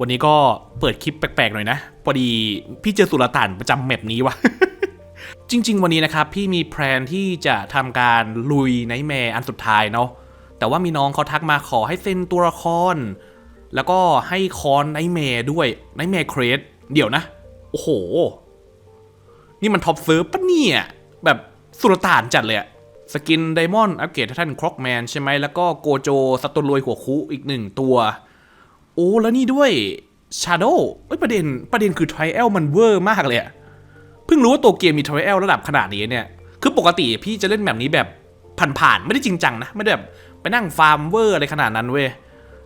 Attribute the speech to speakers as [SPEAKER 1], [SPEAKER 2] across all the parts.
[SPEAKER 1] วันนี้ก็เปิดคลิปแปลกๆหน่อยนะพอดีพี่เจอสุลต่านประจำแมปนี้วะจริง ๆ วันนี้นะครับ พี่มีแพลนที่จะทำการลุยไนท์แมร์อันสุดท้ายเนาะแต่ว่ามีน้องเขาทักมาขอให้เซ็นตัวละคร แล้วก็ให้คอนไนท์แมร์ด้วยไนท์แมร์เครสเดี๋ยวนะ โอ้โห นี่มันท็อปเซิร์ฟปะเนี่ย แบบสุลต่านจัดเลยอะสกินไดมอนด์อัปเกรดท่านคร็อกแมนใช่ไหมแล้วก็โกโจสตว์ตัวรวยหัวคุอีกหนึ่งตัว โอ้แล้วนี่ด้วยชาโดว์เอ้ยประเด็นประเด็นคือทริเอลมันเวอร์มากเลยอะเพิ่งรู้ว่าตัวเกมมีทริเอลระดับขนาดนี้เนี่ย คือปกติพี่จะเล่นแบบนี้แบบผ่านๆไม่ได้จริงจังนะ ไม่ได้แบบไปนั่งฟาร์มเวอร์อะไรขนาดนั้นเว้ย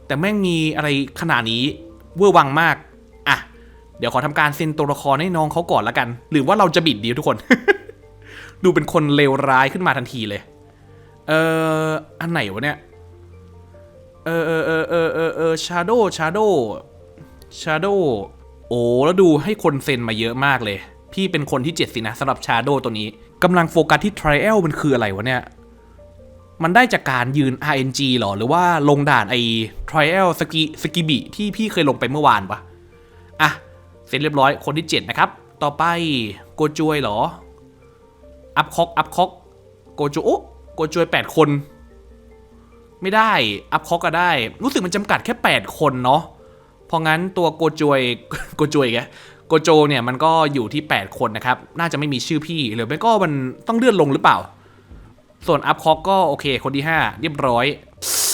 [SPEAKER 1] แต่แม่งมีอะไรขนาดนี้เวอร์วังมากอะเดี๋ยวขอทำการเซ็นตัวละครให้น้องเขาก่อนละกัน หรือว่าเราจะบิดดีทุกคน ดูเป็นคนเลวร้ายขึ้นมาทันทีเลย เอออันไหนวะเนี่ย เออเออเออเออเออเออชาโดชาโดชาโดโอ้แล้วดูให้คนเซ็นมาเยอะมากเลย พี่เป็นคนที่เจ็ดสินะสำหรับชาโดตัวนี้กำลังโฟกัสที่ทริเอลมันคืออะไรวะเนี่ย มันได้จากการยืน RNG หรอ หรือว่าลงด่านไอ้ trial สกีสกีบิที่พี่เคยลงไปเมื่อวานปะอะ เสร็จเรียบร้อยคนที่ 7 นะครับ ต่อไปโกจวยเหรอ อัพคอกอัพคอกโกโจโอะโกจวย 8 คน ไม่ได้ อัพคอกก็ได้ รู้สึกมันจำกัดแค่ 8 คนเนาะ เพราะงั้นตัวโกจวย โกจวยแกโกโจเนี่ยมันก็อยู่ที่ 8 คนนะครับ น่าจะไม่มีชื่อพี่ หรือไม่ก็มันต้องเลื่อนลงหรือเปล่า ส่วนอัพคอกก็โอเค คนที่ 5 เรียบร้อย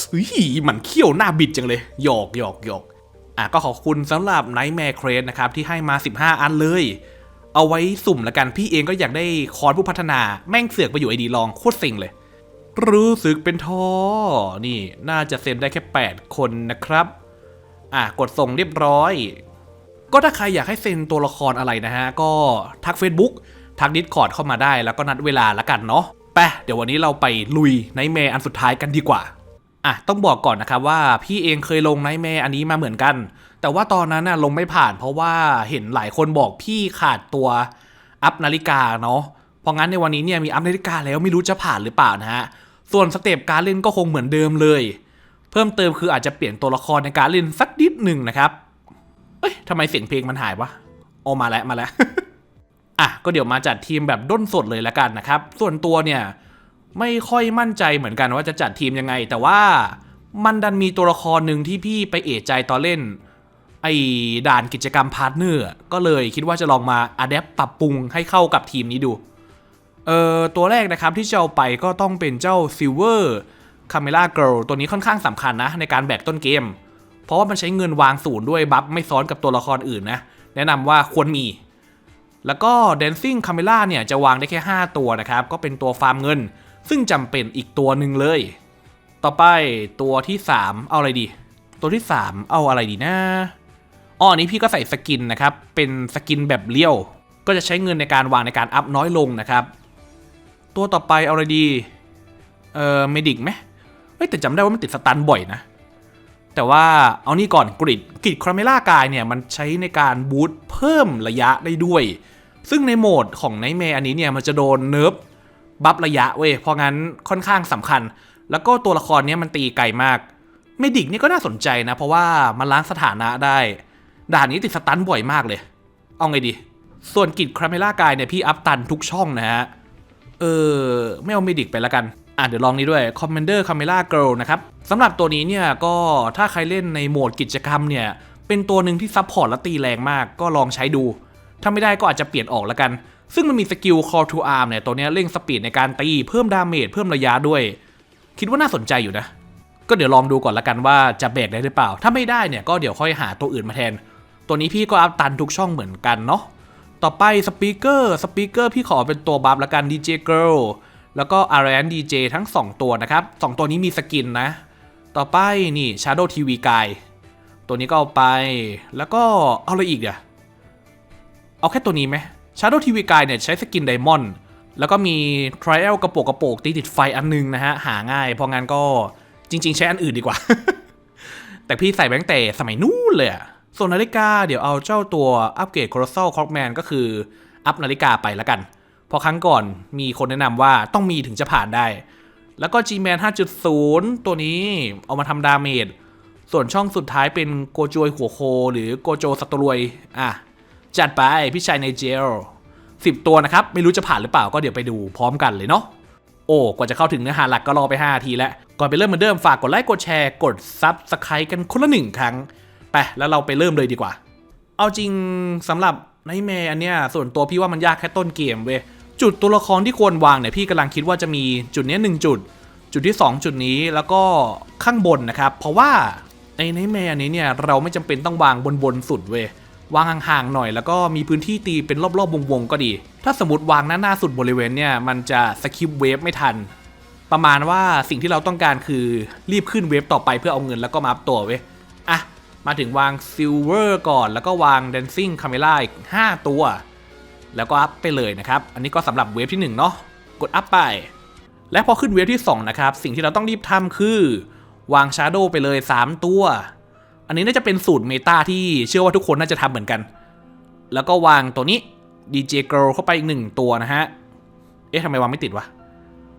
[SPEAKER 1] เฮ้ยมันเขี้ยวหน้าบิดจังเลย หยอกหยอกหยอกอะก็ขอบคุณสำหรับ Nightmare Crate นะครับ ที่ให้มา 15 อันเลย เอาไว้สุ่มละกัน พี่เองก็อยากได้คอนผู้พัฒนา แม่งเสือกไปอยู่ไอดีลองโคตรเซ็งเลย รู้สึกเป็นท้อ นี่น่าจะเซ็นได้แค่ 8 คนนะครับ อะกดส่งเรียบร้อย ก็ถ้าใครอยากให้เซ็นตัวละครอะไรนะฮะ ก็ทัก Facebook ทัก Discord เข้ามาได้แล้วก็นัดเวลาละกันเนาะไปเดี๋ยววันนี้เราไปลุยไนท์แมร์อันสุดท้ายกันดีกว่า อะต้องบอกก่อนนะครับว่าพี่เองเคยลงไนท์แมร์อันนี้มาเหมือนกัน แต่ว่าตอนนั้นน่ะลงไม่ผ่าน เพราะว่าเห็นหลายคนบอกพี่ขาดตัวอัพนาฬิกาเนาะเพราะงั้นในวันนี้เนี่ยมีอัพนาฬิกาแล้วไม่รู้จะผ่านหรือเปล่านะฮะ ส่วนสเต็ปการเล่นก็คงเหมือนเดิมเลย เพิ่มเติมคืออาจจะเปลี่ยนตัวละครในการเล่นสักนิดหนึ่งนะครับ เอ้ยทำไมเสียงเพลงมันหายวะโอมาแล้วมาแล้วอะก็เดี๋ยวมาจัดทีมแบบด้นสดเลยละกันนะครับ ส่วนตัวเนี่ยไม่ค่อยมั่นใจเหมือนกันว่าจะจัดทีมยังไง แต่ว่ามันดันมีตัวละครหนึ่งที่พี่ไปเอะใจตอนเล่น ไอ้ด่านกิจกรรมพาร์ทเนอร์ก็เลยคิดว่าจะลองมาอัดแอปปรับปรุงให้เข้ากับทีมนี้ดู เอ่อตัวแรกนะครับที่จะเอาไปก็ต้องเป็นเจ้า Silver Camera Girl ตัวนี้ค่อนข้างสำคัญนะ ในการแบกต้นเกม เพราะว่ามันใช้เงินวางศูนย์ด้วยบัฟไม่ซ้อนกับตัวละครอื่นนะ แนะนำว่าควรมี แล้วก็ Dancing Camera เนี่ยจะวางได้แค่ 5 ตัวนะครับ ก็เป็นตัวฟาร์มเงิน ซึ่งจำเป็นอีกตัวหนึ่งเลย ต่อไปตัวที่ 3 เอาอะไรดี ตัวที่ 3 เอาอะไรดีนะอ๋ออันนี้พี่ก็ใส่สกินนะครับ เป็นสกินแบบเลี้ยว ก็จะใช้เงินในการวางในการอัพน้อยลงนะครับ ตัวต่อไปเอาอะไรดี เอ่อเมดิกไหมเฮ้ยแต่จำได้ว่ามันติดสตันบ่อยนะ แต่ว่าเอานี่ก่อนกริดกริดคราเมล่ากายเนี่ย มันใช้ในการบูตเพิ่มระยะได้ด้วย ซึ่งในโหมดของไนท์แมอันนี้เนี่ย มันจะโดนเนิร์ฟบัฟระยะเว้ยเพราะงั้นค่อนข้างสำคัญ แล้วก็ตัวละครเนี้ยมันตีไกลมากเมดิกนี่ก็น่าสนใจนะ เพราะว่ามันล้างสถานะได้ ด่านนี้ติดสตันบ่อยมากเลย เอาไงดี ส่วนกิจคราเมล่ากายเนี่ยพี่อัพตันทุกช่องนะฮะ เออไม่เอาเมดิกไปล้วกันอะเดี๋ยวลองนี้ด้วย Commander Camera Girl นะครับสำหรับตัวนี้เนี่ยก็ถ้าใครเล่นในโหมดกิจกรรมเนี่ยเป็นตัวหนึ่งที่ซับพอร์ตและตีแรงมากก็ลองใช้ดู ถ้าไม่ได้ก็อาจจะเปลี่ยนออกล้วกัน ซึ่งมันมีสกิล Call to Arm เนี่ยตัวนี้เร่งสปีดในการตีเพิ่มดาเมจเพิ่มระยะด้วย คิดว่าน่าสนใจอยู่นะ ก็เดี๋ยวลองดูก่อนละกันว่าจะแบกได้หรือเปล่า ถ้าไม่ได้เนี่ยก็เดี๋ยวค่อยหาตัวอื่นมาแทน ตัวนี้พี่ก็อัพตันทุกช่องเหมือนกันเนาะ ต่อไปสปีกเกอร์สปีกเกอร์พี่ขอเป็นตัวบัฟละกัน DJ Girl แล้วก็ a r a n DJ ทั้ง 2 ตัวนะครับ 2 ตัวนี้มีสกินนะ ต่อไปนี่ Shadow TV Guy ตัวนี้ก็เอาไปแล้วก็เอาอะไรอีกเดี๋ยวเอาแค่ตัวนี้ไหม Shadow TV Guy เนี่ยใช้สกินไดมอนด์แล้วก็มี Trial กระโปกกระโปกตีติดไฟอันนึงนะฮะ หาง่ายเพราะงั้นก็จริง ๆ ใช้อันอื่นดีกว่า แต่พี่ใส่แบงค์แต่สมัยนู้นเลยอะ ส่วนนาฬิกาเดี๋ยวเอาเจ้าตัวอัปเกรด Colossal Clockman ก็คืออัพนาฬิกาไปล้วกันพราะครั้งก่อนมีคนแนะนำว่าต้องมีถึงจะผ่านได้ แล้วก็ G-Man 5.0 ตัวนี้เอามาทำดาเมจส่วนช่องสุดท้ายเป็นโกโจยหัวโค หรือโกโจสัตว์รวย อะ จัดไปพี่ชายในเจลสิบตัวนะครับ ไม่รู้จะผ่านหรือเปล่าก็เดี๋ยวไปดูพร้อมกันเลยเนาะโอ้กว่าจะเข้าถึงเนื้อหาหลักก็รอไป5นาทีแล้ว ก่อนไปเริ่มเหมือนเดิมฝากกดไลค์กดแชร์กดซับสไครต์กันคนละหนึ่งครั้ง ไปแล้วเราไปเริ่มเลยดีกว่า เอาจริงสำหรับไนแมอันเนี้ยส่วนตัวพี่ว่ามันยากแค่ต้นเกมเว้ยจุดตัวละครที่ควรวางเนี่ยพี่กำลังคิดว่าจะมีจุดเนี้ยหนึ่งจุด จุดที่ 2 จุดนี้แล้วก็ข้างบนนะครับ เพราะว่าในไนแมอันนี้เนี่ยเราไม่จำเป็นต้องวางบนบนสุดเว้ยวางห่างๆหน่อยแล้วก็มีพื้นที่ตีเป็นรอบๆวงๆก็ดี ถ้าสมมติวางหน้าหน้าสุดบริเวณเนี่ยมันจะสคิปเวฟไม่ทัน ประมาณว่าสิ่งที่เราต้องการคือรีบขึ้นเวฟต่อไปเพื่อเอาเงินแล้วก็มาอัพตัวเว้ยอะ มาถึงวางซิลเวอร์ก่อนแล้วก็วาง Dancing Camera อีก 5 ตัว แล้วก็อัพไปเลยนะครับ อันนี้ก็สำหรับเวฟที่1เนาะกดอัพไป และพอขึ้นเวฟที่ 2 นะครับ สิ่งที่เราต้องรีบทำคือ วาง Shadow ไปเลย 3 ตัว อันนี้น่าจะเป็นสูตรเมตาที่เชื่อว่าทุกคนน่าจะทำเหมือนกัน แล้วก็วางตัวนี้ DJ Girl เข้าไปอีกหนึ่งตัวนะฮะ เอ๊ะทำไมวางไม่ติดวะ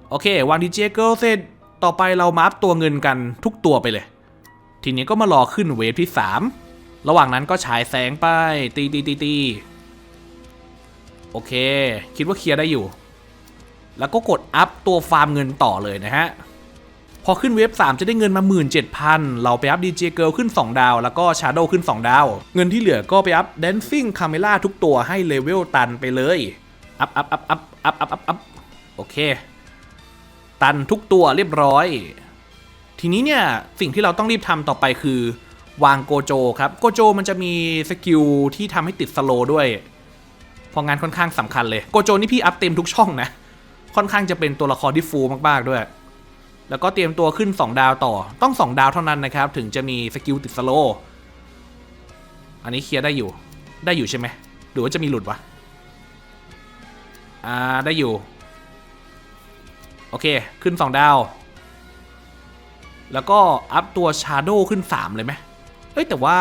[SPEAKER 1] โอเค วาง DJ Girl เสร็จ ต่อไปเรามาอัพตัวเงินกันทุกตัวไปเลย ทีนี้ก็มารอขึ้นเวฟที่ 3 ระหว่างนั้นก็ฉายแสงไปตีตีตีตีโอเค คิดว่าเคลียร์ได้อยู่ แล้วก็กดอัพตัวฟาร์มเงินต่อเลยนะฮะ พอขึ้นเว็บ 3 จะได้เงินมา 17,000 เราไปอัพดีเจเกิลขึ้น 2 ดาว แล้วก็ชาร์โดขึ้น 2 ดาว เงินที่เหลือก็ไปอัพแดนซิ่งคาเมล่าทุกตัวให้เลเวลตันไปเลย อัพอัพอัพอัพอัพอัพอัพโอเค ตันทุกตัวเรียบร้อย ทีนี้เนี่ยสิ่งที่เราต้องรีบทำต่อไปคือ วางโกโจครับโกโจมันจะมีสกิลที่ทำให้ติดสโลด้วย พองานค่อนข้างสำคัญเลยโกโจนี่พี่อัพเต็มทุกช่องนะ ค่อนข้างจะเป็นตัวละครที่ฟูลมากๆด้วย แล้วก็เตรียมตัวขึ้น 2 ดาวต่อต้อง 2 ดาวเท่านั้นนะครับ ถึงจะมีสกิลติดสโลอันนี้เคลียร์ได้อยู่ได้อยู่ใช่ไหมหรือว่าจะมีหลุดวะอ่าได้อยู่ โอเค ขึ้น 2 ดาว แล้วก็อัพตัว Shadow ขึ้น 3 เลยไหมเอ้ยแต่ว่า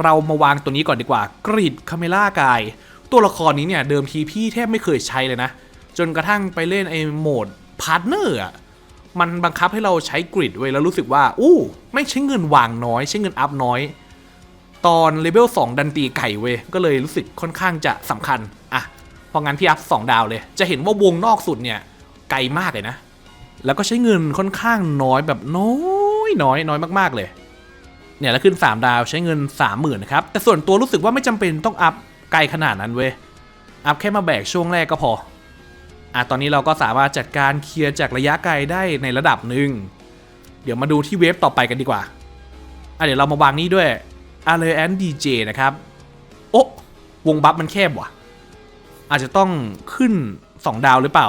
[SPEAKER 1] เรามาวางตัวนี้ก่อนดีกว่ากริดคาเมล่ากาย ตัวละครนี้เนี่ยเดิมทีพี่แทบไม่เคยใช้เลยนะ จนกระทั่งไปเล่นไอ้โหมดพาร์ทเนอร์อะมันบังคับให้เราใช้กริดไว้ยแล้วรู้สึกว่า อู้ไม่ใช้เงินวางน้อย ใช้เงินอัพน้อย ตอนเลเวล2 ดันตีไก่เว้ยก็เลยรู้สึกค่อนข้างจะสำคัญ อะ พองั้นพี่อัพ2ดาวเลย จะเห็นว่าวงนอกสุดเนี่ย ไกลมากเลยนะ แล้วก็ใช้เงินค่อนข้างน้อยแบบน้อยน้อยน้อยมากๆเลย เนี่ยแล้วขึ้น 3 ดาวใช้เงิน 30,000นะครับ แต่ส่วนตัวรู้สึกว่าไม่จำเป็นต้องอัพไกลขนาดนั้นเว้ย อัพแค่มาแบกช่วงแรกก็พอ อะตอนนี้เราก็สามารถจัดการเคลียร์จากระยะไกลได้ในระดับหนึ่ง เดี๋ยวมาดูที่เวฟต่อไปกันดีกว่า อะเดี๋ยวเรามาวางนี้ด้วย a l e a n DJ นะครับ โอ้วงบัฟมันแคบว่ะ อาจจะต้องขึ้น 2 ดาวหรือเปล่า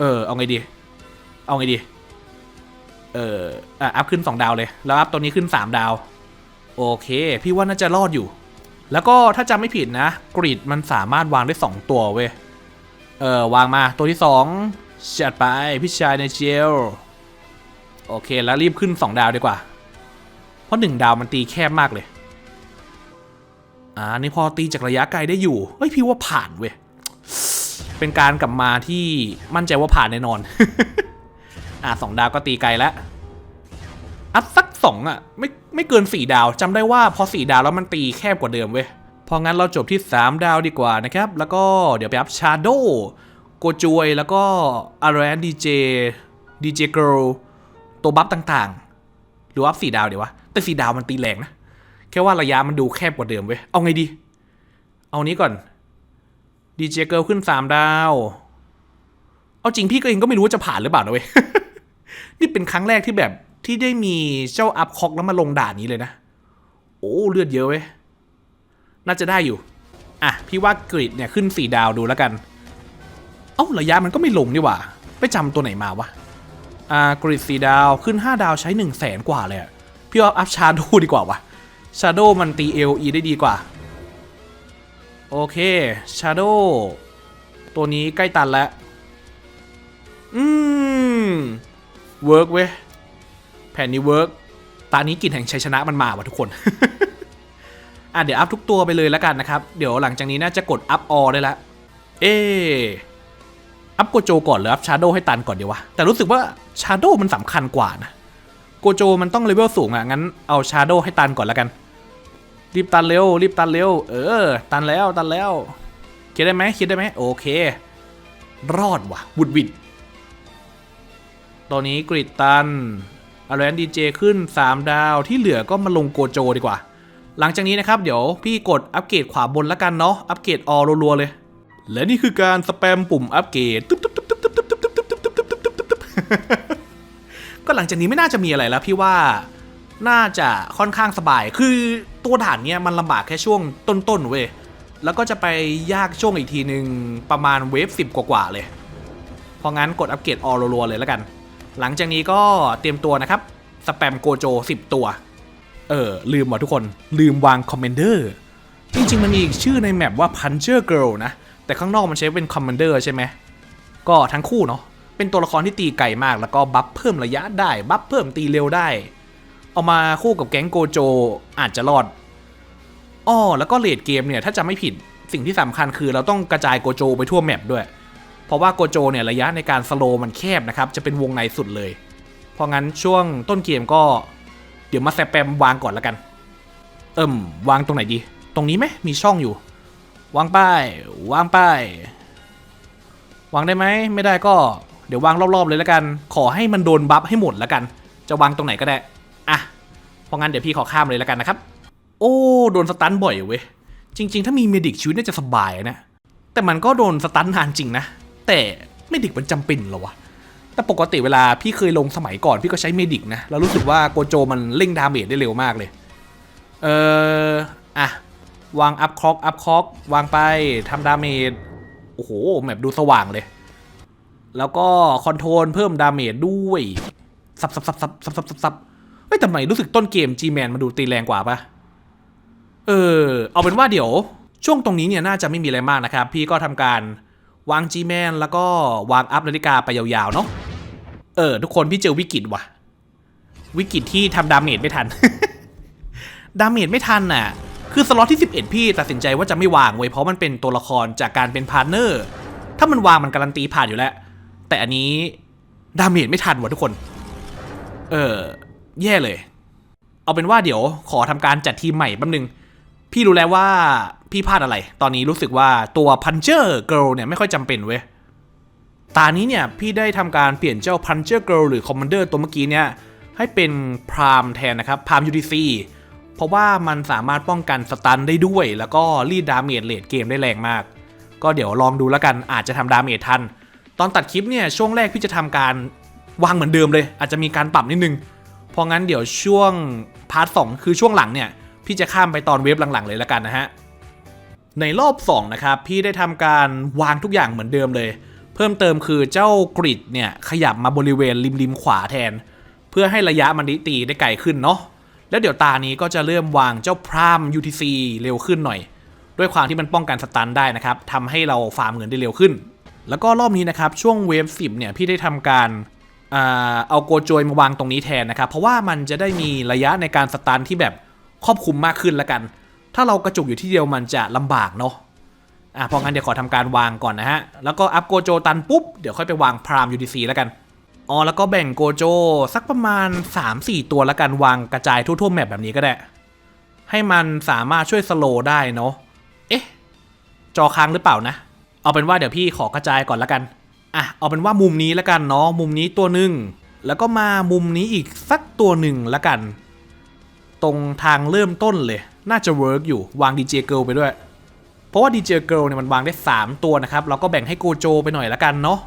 [SPEAKER 1] เออ เอาไงดี เอาไงดี เอออะอัพขึ้น 2 ดาวเลย แล้วอัพตัวนี้ขึ้น 3 ดาว โอเค พี่ว่าน่าจะรอดอยู่ แล้วก็ถ้าจำไม่ผิดนะ กริดมันสามารถวางได้ 2 ตัวเว้ย เออ วางมาตัวที่2จัดไปพี่ชายในเจล โอเค แล้วรีบขึ้น 2 ดาวดีกว่า เพราะ 1 ดาวมันตีแคบมากเลย อ่า นี่พอตีจากระยะไกลได้อยู่ เฮ้ย พี่ว่าผ่านเว้ย เป็นการกลับมาที่มั่นใจว่าผ่านแน่นอน อะสองดาวก็ตีไกลแล้วอัพสักสองอะไม่ไม่เกินสี่ดาวจำได้ว่าพอสี่ดาวแล้วมันตีแคบกว่าเดิมเว้ยพองั้นเราจบที่ 3 ดาวดีกว่านะครับ แล้วก็เดี๋ยวไปอัพชาโดโกจวยแล้วก็อารนดีเจดีเจเกิลตัวบัฟต่างๆ หรือว่าอัพสี่ดาวเดี๋ยววะ แต่สี่ดาวมันตีแรงนะ แค่ว่าระยะมันดูแคบกว่าเดิมเว้ย เอาไงดี เอานี้ก่อน ดีเจเกิลขึ้น3ดาว เอาจริงพี่ก็เองก็ไม่รู้ว่าจะผ่านหรือเปล่านะเว้ย นี่เป็นครั้งแรกที่แบบที่ได้มีเจ้าอัพคอกแล้วมาลงด่านนี้เลยนะ โอ้เลือดเยอะเว้ย น่าจะได้อยู่ อะ พี่ว่ากริดเนี่ยขึ้น4ดาวดูแล้วกัน เอ้าระยะมันก็ไม่ลงนี่หว่า ไปจำตัวไหนมาวะ อ่ากริด4ดาวขึ้น5ดาวใช้1 0 0 0 0แสนกว่าเลยพี่ว่าอัพชาโดดีกว่าวะชาโดมันตีเอลีได้ดีกว่า โอเค Shadow ตัวนี้ใกล้ตันแล้ว อืมเวิร์กเว้ยแผ่นนี้เวิร์กตานี้กลิ่นแห่งชัยชนะมันมาว่ะทุกคน อะเดี๋ยวอัพทุกตัวไปเลยแล้วกันนะครับ เดี๋ยวหลังจากนี้น่าจะกดอัพออได้ล้วเออัพโกโจก่อนหรืออัพชาโดให้ตันก่อนเดี๋ยววะ แต่รู้สึกว่าชาโดมันสำคัญกว่านะ โกโจมันต้องเลเวลสูงอะ งั้นเอาชาโดให้ตันก่อนแล้วกัน รีบตันเร็ว รีบตันเร็ว เออ ตันแล้วตันแล้วคิดได้ไหมคิดได้ไหมโอเค รอดว่ะบุดวิดตอนนี้กริดตันอาร์แอนดีเจขึ้น 3 ดาว ที่เหลือก็มาลงโกโจดีกว่า หลังจากนี้นะครับ เดี๋ยวพี่กดอัปเกรดขวาบนแล้วกันเนาะ อัปเกรดออรัวๆเลย และนี่คือการสแปมปุ่มอัปเกรดตุ๊บตุ๊บตุ๊บตุ๊บตุ๊บตุ๊บตุ๊บตุ๊บตุ๊บตุ๊บตุ๊บตุ๊บตึ๊บก็หลังจากนี้ไม่น่าจะมีอะไรแล้วพี่ว่า น่าจะค่อนข้างสบาย คือ ตัวด่านเนี้ยมันลำบากแค่ช่วงต้นๆเว้ยแล้วก็จะไปยากช่วงอีกทีหนึ่งประมาณเวฟ10 กว่าๆเลย เพราะงั้นกดอัปเกรดออรัวๆเลยแล้วกัน หลังจากนี้ก็เตรียมตัวนะครับ สแปมโกโจ 10 ตัว เออ ลืมว่ะทุกคนลืมวางคอมเมนเดอร์จริงๆ มันมีอีกชื่อในแมปว่า Puncher Girl นะ แต่ข้างนอกมันใช้เป็นคอมเมนเดอร์ใช่ไหม ก็ทั้งคู่เนาะเป็นตัวละครที่ตีไกลมากแล้วก็บัฟเพิ่มระยะได้ บัฟเพิ่มตีเร็วได้ เอามาคู่กับแก๊งโกโจอาจจะรอดอ้อแล้วก็เลดเกมเนี่ยถ้าจะไม่ผิดสิ่งที่สำคัญคือเราต้องกระจายโกโจไปทั่วแมปด้วย เพราะว่าโกโจเนี่ยระยะในการสโลมันแคบนะครับ จะเป็นวงในสุดเลย เพราะงั้นช่วงต้นเกมก็เดี๋ยวมาแซปแปมวางก่อนแล้วกัน เอิ่มวางตรงไหนดี ตรงนี้ไหมมีช่องอยู่ วางป้ายวางป้ายวางได้ไหมไม่ได้ก็เดี๋ยววางรอบๆเลยแล้วกัน ขอให้มันโดนบัฟให้หมดแล้วกัน จะวางตรงไหนก็ได้ อะเพราะงั้นเดี๋ยวพี่ขอข้ามเลยแล้วกันนะครับ โอ้โดนสตันบ่อยเว้ยจริง ๆ ถ้ามีเมดิกชีวิตน่าจะสบายนะ แต่มันก็โดนสตันนานจริงนะ แต่เมดิกมันจำเป็นเหรอวะแต่ปกติเวลาพี่เคยลงสมัยก่อนพี่ก็ใช้เมดิกนะแล้วรู้สึกว่าโกโจมันเร่งดาเมจได้เร็วมากเลย เอออะวางอัพคอกอัพคอกวางไปทำดาเมจโอ้โหแมปดูสว่างเลย แล้วก็คอนโทรลเพิ่มดาเมจด้วยซับซับซับซับซับซับซับ ซับเฮ้ยทำไมรู้สึกต้นเกม G-Man มาดูตีแรงกว่าปะเออ เอาเป็นว่าเดี๋ยว ช่วงตรงนี้เนี่ยน่าจะไม่มีอะไรมากนะครับ พี่ก็ทำการวาง G-Man แล้วก็วางอัพนาฬิกาไปยาวๆเนาะ เออ ทุกคนพี่เจอวิกฤตว่ะ วิกฤตที่ทำดาเมจไม่ทัน ดาเมจไม่ทันน่ะ คือสล็อตที่ 11 พี่ตัดสินใจว่าจะไม่วางเว้ยเพราะมันเป็นตัวละครจากการเป็นพาร์ทเนอร์ ถ้ามันวางมันการันตีผ่านอยู่แล้ว แต่อันนี้ดาเมจไม่ทันว่ะทุกคน เออ แย่เลย เอาเป็นว่าเดี๋ยวขอทำการจัดทีมใหม่แป๊บนึง พี่รู้แล้วว่าพี่พลาดอะไร ตอนนี้รู้สึกว่าตัว Puncher Girl เนี่ยไม่ค่อยจำเป็นเว้ย ตานี้เนี่ยพี่ได้ทำการเปลี่ยนเจ้า Puncher Girl หรือ Commander ตัวเมื่อกี้เนี่ยให้เป็นพรามแทนนะครับพราม UDC เพราะว่ามันสามารถป้องกันสตันได้ด้วย แล้วก็รีดดาเมจเลดเกมได้แรงมาก ก็เดี๋ยวลองดูแล้วกันอาจจะทำดาเมจทัน ตอนตัดคลิปเนี่ยช่วงแรกพี่จะทำการวางเหมือนเดิมเลย อาจจะมีการปรับนิดนึง พราะงั้นเดี๋ยวช่วงพาร์ทสคือช่วงหลังเนี่ย พี่จะข้ามไปตอนเวฟหลังๆเลยล้วกันนะฮะ ในรอบ 2 นะครับ พี่ได้ทำการวางทุกอย่างเหมือนเดิมเลย เพิ่มเติมคือเจ้ากริดเนี่ย ขยับมาบริเวณริมริมๆขวาแทน เพื่อให้ระยะมันตีได้ไกลขึ้นเนาะแล้วเดี๋ยวตานี้ก็จะเริ่มวางเจ้าพราม UTC เร็วขึ้นหน่อย ด้วยความที่มันป้องกันสตันได้นะครับทำให้เราฟาร์มเงินได้เร็วขึ้น แล้วก็รอบนี้นะครับช่วงเวฟ10เนี่ยพี่ได้ทำการ เอาโกโจยมาวางตรงนี้แทนนะครับ เพราะว่ามันจะได้มีระยะในการสตันที่แบบครอบคลุมมากขึ้นล้วกัน ถ้าเรากระจุกอยู่ที่เดียวมันจะลำบากเนาะอะเพราะงั้นเดี๋ยวขอทำการวางก่อนนะฮะ แล้วก็อัพโกโจตันปุ๊บ เดี๋ยวค่อยไปวางพราม UDC แล้วกัน อ๋อ แล้วก็แบ่งโกโจสักประมาณ 3-4 ตัวล้วกันวางกระจายทั่วๆแมปแบบนี้ก็ได้ ให้มันสามารถช่วยสโลได้เนาะ เอ๊ะ จอค้างหรือเปล่านะ เอาเป็นว่าเดี๋ยวพี่ขอกระจายก่อนล้วกัน อะเอาเป็นว่ามุมนี้แล้วกันเนาะมุมนี้ตัวหนึ่งแล้วก็มามุมนี้อีกสักตัวหนึ่งแล้วกัน ตรงทางเริ่มต้นเลย น่าจะเวิร์กอยู่วางดีเจเกิลไปด้วย เพราะว่าดีเจเกิลเนี่ยมันวางได้ 3 ตัวนะครับ เราก็แบ่งให้โกโจไปหน่อยละกันเนาะ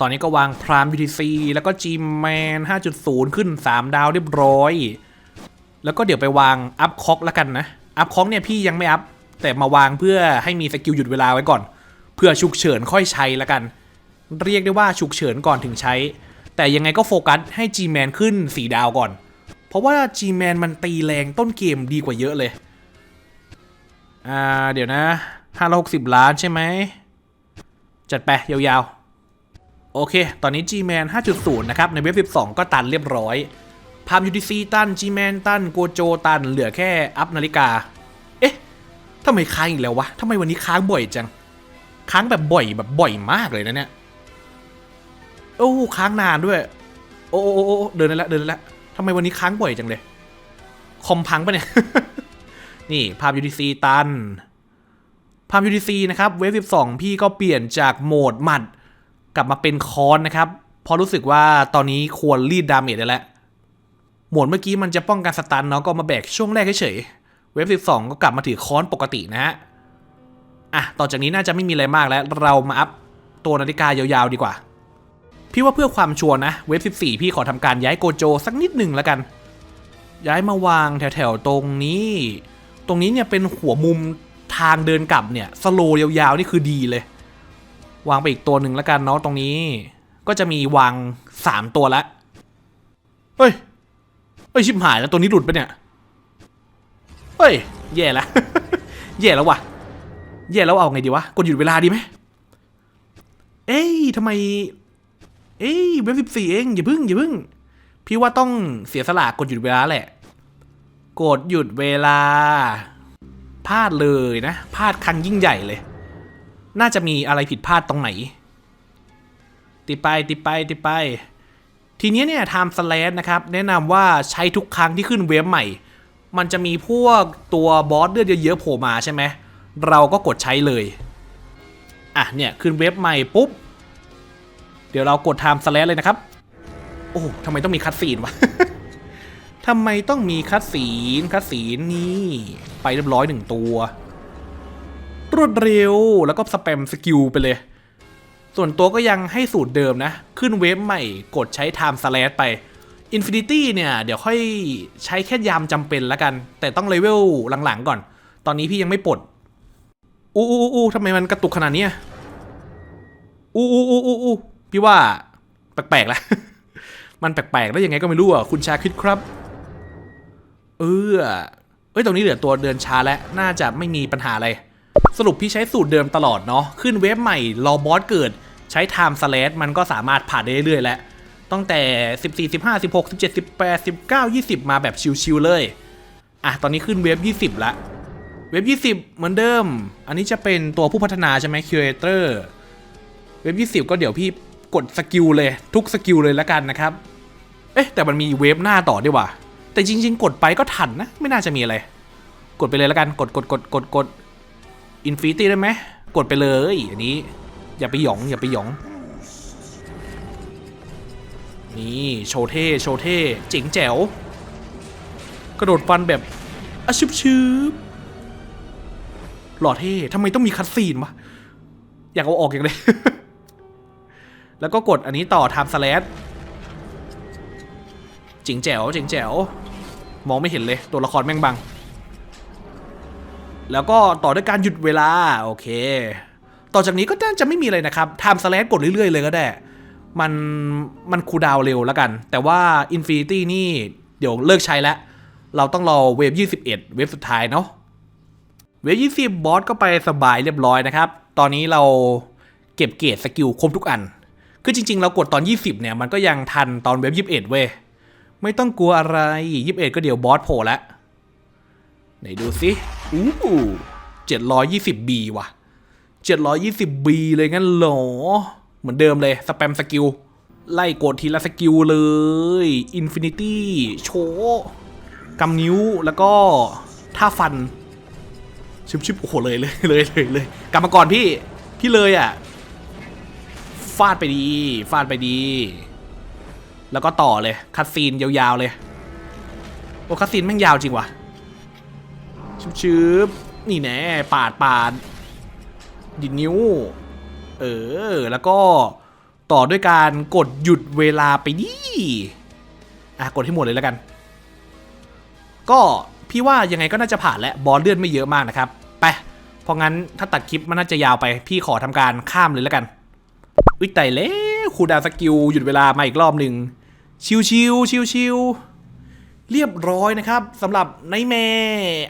[SPEAKER 1] ตอนนี้ก็วางพราม UTC แล้วก็ G Man 5.0 ขึ้น 3 ดาวเรียบร้อย แล้วก็เดี๋ยวไปวางอัพคอกละกันนะ อัพคอกเนี่ยพี่ยังไม่อัพแต่มาวางเพื่อให้มีสกิลหยุดเวลาไว้ก่อนเพื่อฉุกเฉินค่อยใช้ละกัน เรียกได้ว่าฉุกเฉินก่อนถึงใช้ แต่ยังไงก็โฟกัสให้ G Man ขึ้น 4 ดาวก่อน เพราะว่า G Man มันตีแรงต้นเกมดีกว่าเยอะเลย อ่า เดี๋ยวนะ560 ล้านใช่ไหม จัดไปยาวๆ โอเค ตอนนี้ G-Man 5.0 นะครับ ในเว็บ 12 ก็ตันเรียบร้อย พาม UTC ตัน G-Man ตัน โกโจตัน เหลือแค่อัพนาฬิกา เอ๊ะทำไมค้างอีกแล้ววะทำไมวันนี้ค้างบ่อยจัง ค้างแบบบ่อยแบบบ่อยมากเลยนะเนี่ย โอ้ค้างนานด้วย โอ้โอ้โอโอเดินได้แล้วเดินได้แล้วทำไมวันนี้ค้างบ่อยจังเลย คอมพังปะเนี่ย นี่ภาพ UTC ตัน ภาพ UTC นะครับ เวฟ12 พี่ก็เปลี่ยนจากโหมดหมัด กลับมาเป็นคอนนะครับพราะรู้สึกว่าตอนนี้ควรรีดดาเมจได้แล้ว โหมดเมื่อกี้มันจะป้องกันสตันเนาะก็มาแบกช่วงแรกเฉยเวฟ12 ก็กลับมาถือค้อนปกตินะฮะ อะ ต่อจากนี้น่าจะไม่มีอะไรมากแล้ว เรามาอัพตัวนาฬิกายาวๆดีกว่า พี่ว่าเพื่อความชัวร์นะ เวฟ14 พี่ขอทำการย้ายโกโจสักนิดหนึ่งแล้วกัน ย้ายมาวางแถวๆตรงนี้ ตรงนี้เนี่ยเป็นหัวมุมทางเดินกลับเนี่ยสโลยาวๆนี่คือดีเลย วางไปอีกตัวหนึ่งแล้วกันเนาะตรงนี้ ก็จะมีวาง 3 ตัวละเฮ้ยเฮ้ยชิบหายแล้วตัวนี้หลุดไปเนี่ยเฮ้ยแย่ละแย่แล้ววะแย่แล้วเอาไงดีวะกดหยุดเวลาดีไหมเอ้ยทำไม เอ้ยเว็บสิบสี่เองอย่าพึ่งอย่าพึ่ง พี่ว่าต้องเสียสละกดหยุดเวลาแหละ กดหยุดเวลาพลาดเลยนะพลาดครั้งยิ่งใหญ่เลย น่าจะมีอะไรผิดพลาดตรงไหน ติดไปติดไปติดไป ทีนี้เนี่ย time slash นะครับ แนะนำว่าใช้ทุกครั้งที่ขึ้นเว็บใหม่ มันจะมีพวกตัวบอสเลือดเยอะๆโผล่มาใช่ไหม เราก็กดใช้เลย อะเนี่ย ขึ้นเว็บใหม่ปุ๊บ เดี๋ยวเรากด time slash เลยนะครับ โอ้ทำไมต้องมีคัดซีนวะทำไมต้องมีคัดซีนคัดซีนนี่ ไปเรียบร้อยหนึ่งตัว รวดเร็วแล้วก็สแปมสกิลไปเลย ส่วนตัวก็ยังให้สูตรเดิมนะ ขึ้นเวฟใหม่กดใช้ time slash ไป Infinity เนี่ย เดี๋ยวค่อยใช้แค่ยามจำเป็นแล้วกัน แต่ต้องเลเวลหลังๆก่อน ตอนนี้พี่ยังไม่ปลด อู้อู้อู้ทำไมมันกระตุกขนาดเนี้ยอู้อู้อู้อู้อู้ พี่ว่าแปลกๆแล้วมันแปลกๆแล้วยังไงก็ไม่รู้อะคุณชาคิดครับ เออเอ้ยตรงนี้เหลือตัวเดินช้าแล้วน่าจะไม่มีปัญหาอะไร สรุปพี่ใช้สูตรเดิมตลอดเนาะขึ้นเว็บใหม่รอบอสเกิดใช้ time slash มันก็สามารถผ่านได้เรื่อยๆแล้วตั้งแต่ 14 15 16 17 18 19 20 มาแบบชิวๆเลย อะ ตอนนี้ขึ้นเว็บ 20 ละ เว็บ 20 เหมือนเดิม อันนี้จะเป็นตัวผู้พัฒนาใช่ไหม Curator เว็บ 20 ก็เดี๋ยวพี่ กดสกิลเลยทุกสกิลเลยแล้วกันนะครับ เอ๊ะแต่มันมีเวฟหน้าต่อด้วยว่ะแต่จริง ๆ กดไปก็ทันนะ ไม่น่าจะมีอะไร กดไปเลยแล้วกันกดกดกดกดกดอินฟินิตี้ได้ไหมกดไปเลยอันนี้ อย่าไปหยองอย่าไปหยอง นี่โชว์เท่โชว์เท่เจ๋งแจ๋วกระโดดฟันแบบอาชิบชืบหล่อเท่ทำไมต้องมีคัดซีนวะอยากเอาออกอย่างเลย แล้วก็กดอันนี้ต่อ time slash จ๋งแจ๋วจ๋งแจ๋วมองไม่เห็นเลยตัวละครแม่งบัง แล้วก็ต่อด้วยการหยุดเวลา โอเค ต่อจากนี้ก็น่าจะไม่มีอะไรนะครับ time slash กดเรื่อย ๆ เลยก็ได้ มัน มันคูดาวเร็วแล้วกัน แต่ว่า Infinity นี่เดี๋ยวเลิกใช้แล้ว เราต้องรอเวฟ21 เวฟสุดท้ายเนาะเวฟ20 บอสก็ไปสบายเรียบร้อยนะครับ ตอนนี้เราเก็บเกรดสกิลครบทุกอัน คือจริง ๆ เรากดตอน 20 เนี่ย มันก็ยังทันตอนเวฟ21 เว้ย ไม่ต้องกลัวอะไร 21 ก็เดี๋ยวบอสโผล่แล้วไหนดูสิอู้ 720B ว่ะ 720B เลยงั้นเหรอ เหมือนเดิมเลยสแปมสกิล ไล่กดทีละสกิลเลย Infinity โชว์กำนิ้วแล้วก็ท่าฟัน ชิบชิบโอ้โหเลยเลยเลยเลยเลยกลับมาก่อนพี่ พี่เลยอะ ฟาดไปดี ฟาดไปดี แล้วก็ต่อเลยคัดซีนยาวๆเลย โอ้คัดซีนแม่งยาวจริงวะชิบชิบนี่แน่ปาดปาดดิดนิ้ว เออ แล้วก็ต่อด้วยการกดหยุดเวลาไปดิอะกดให้หมดเลยแล้วกัน ก็พี่ว่ายังไงก็น่าจะผ่านและบอลเลื่อนไม่เยอะมากนะครับ ไป เพราะงั้นถ้าตัดคลิปมันน่าจะยาวไป พี่ขอทำการข้ามเลยแล้วกัน อุ้ยไต่แล้วคูดาสกิลหยุดเวลามาอีกรอบหนึ่งชิวชิวชิวชิวเรียบร้อยนะครับสำหรับในแม่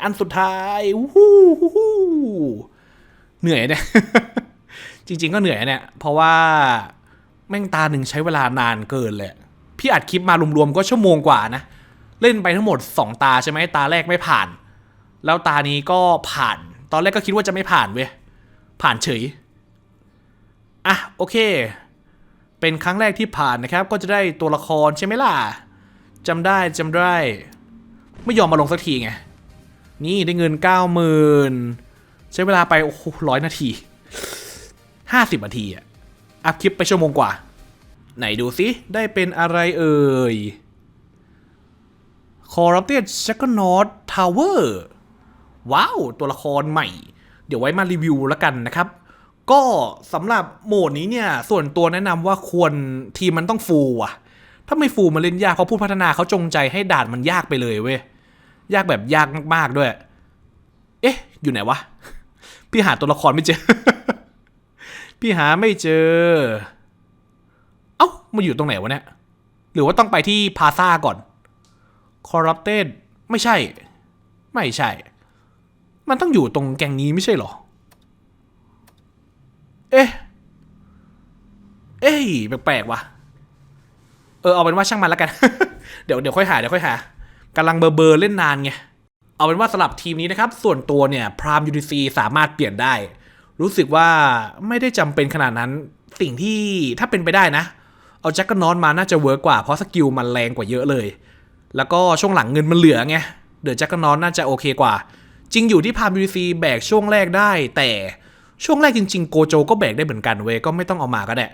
[SPEAKER 1] อันสุดท้ายอู้หูหูหูเหนื่อยเนี่ยจริง ๆ ก็เหนื่อยเนี่ย เพราะว่าแม่งตาหนึ่งใช้เวลานานเกินเลย พี่อัดคลิปมารวมๆก็ชั่วโมงกว่านะ เล่นไปทั้งหมด 2 ตาใช่ไหมตาแรกไม่ผ่าน แล้วตานี้ก็ผ่าน ตอนแรกก็คิดว่าจะไม่ผ่านเว้ยผ่านเฉย อะโอเค เป็นครั้งแรกที่ผ่านนะครับ ก็จะได้ตัวละครใช่ไหมล่ะจำได้จำได้ ไม่ยอมมาลงสักทีไง นี่ได้เงินเก้าหมื่นใช้เวลาไปโอ้โหร้อยนาทีห้าสิบนาทีอะอัพคลิปไปชั่วโมงกว่า ไหนดูสิได้เป็นอะไรเอ่ย Corrupted Juggernaut Tower ว้าว ตัวละครใหม่ เดี๋ยวไว้มารีวิวแล้วกันนะครับ ก็สำหรับโหมดนี้เนี่ย ส่วนตัวแนะนำว่าควรทีมมันต้องฟูลอะถ้าไม่ฟูลมาเล่นยากเพราะผู้พัฒนาเขาจงใจให้ด่านมันยากไปเลยเว้ย ยากแบบยากมากๆด้วย เอ๊ะ อยู่ไหนวะ พี่หาตัวละครไม่เจอ พี่หาไม่เจอ เอ้ามาอยู่ตรงไหนวะเนี่ย หรือว่าต้องไปที่พาซาก่อน corrupted ไม่ใช่ ไม่ใช่ มันต้องอยู่ตรงแกงนี้ไม่ใช่หรอ เอ๊ะ เอ้ยแปลกๆว่ะ เออเอาเป็นว่าช่างมันแล้วกัน เดี๋ยวเดี๋ยวค่อยหาเดี๋ยวค่อยหากำลังเบอร์เบอร์เล่นนานไง เอาเป็นว่าสำหรับทีมนี้นะครับ ส่วนตัวเนี่ยพรามยูดีซีสามารถเปลี่ยนได้ รู้สึกว่าไม่ได้จำเป็นขนาดนั้น สิ่งที่ถ้าเป็นไปได้นะ เอาแจ็คก็นอนมาน่าจะเวิร์กกว่าเพราะสกิลมันแรงกว่าเยอะเลย แล้วก็ช่วงหลังเงินมันเหลือไงเดอะแจ็คก็นอนน่าจะโอเคกว่า จริงอยู่ที่พามยูดีซีแบกช่วงแรกได้แต่ ช่วงแรกจริงๆโกโจก็แบกได้เหมือนกันเว้ยก็ไม่ต้องเอามาก็ได้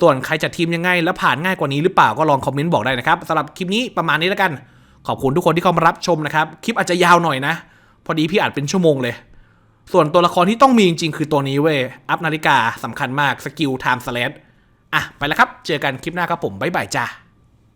[SPEAKER 1] ส่วนใครจัดทีมยังไงแล้วผ่านง่ายกว่านี้หรือเปล่าก็ลองคอมเมนต์บอกได้นะครับสำหรับคลิปนี้ประมาณนี้แล้วกัน ขอบคุณทุกคนที่เข้ามารับชมนะครับ คลิปอาจจะยาวหน่อยนะ พอดีพี่อัดเป็นชั่วโมงเลย ส่วนตัวละครที่ต้องมีจริงๆ คือตัวนี้เว้ยอัพนาฬิกาสำคัญมากสกิลไทม์สแลชอะไปแล้วครับ เจอกันคลิปหน้าครับผมบ๊ายบายจ้า